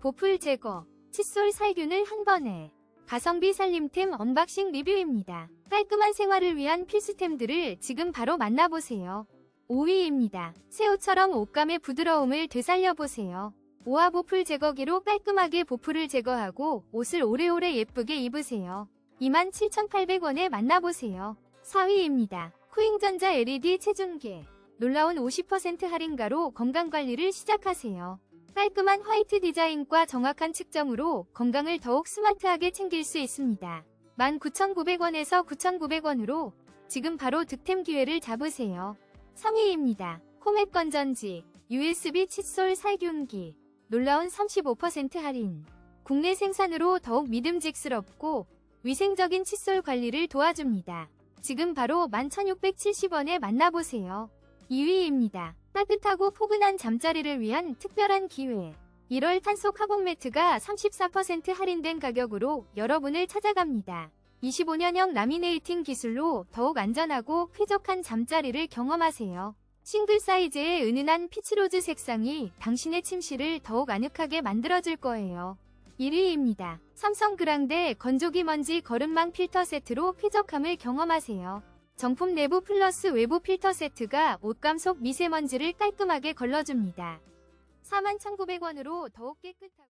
보풀 제거, 칫솔 살균을 한 번에. 가성비 살림템 언박싱 리뷰입니다. 깔끔한 생활을 위한 필수템들을 지금 바로 만나보세요. 5위입니다. 새우처럼 옷감의 부드러움을 되살려보세요. 오화 보풀 제거기로 깔끔하게 보풀을 제거하고 옷을 오래오래 예쁘게 입으세요. 27,800원에 만나보세요. 4위입니다. 코잉전자 LED 체중계. 놀라운 50% 할인가로 건강관리를 시작하세요. 깔끔한 화이트 디자인과 정확한 측정으로 건강을 더욱 스마트하게 챙길 수 있습니다. 19,900원에서 9,900원으로 지금 바로 득템 기회를 잡으세요. 3위입니다. 코멧 건전지, USB 칫솔 살균기. 놀라운 35% 할인. 국내 생산으로 더욱 믿음직스럽고 위생적인 칫솔 관리를 도와줍니다. 지금 바로 11,670원에 만나보세요. 2위입니다. 따뜻하고 포근한 잠자리를 위한 특별한 기회. 1월 탄소 카본 매트가 34% 할인된 가격으로 여러분을 찾아갑니다. 25년형 라미네이팅 기술로 더욱 안전하고 쾌적한 잠자리를 경험하세요. 싱글 사이즈의 은은한 피치로즈 색상이 당신의 침실을 더욱 아늑하게 만들어줄 거예요. 1위입니다. 삼성 그랑데 건조기 먼지 거름망 필터 세트로 쾌적함을 경험하세요. 정품 내부 플러스 외부 필터 세트가 옷감 속 미세먼지를 깔끔하게 걸러줍니다. 41,900원으로 더욱 깨끗하고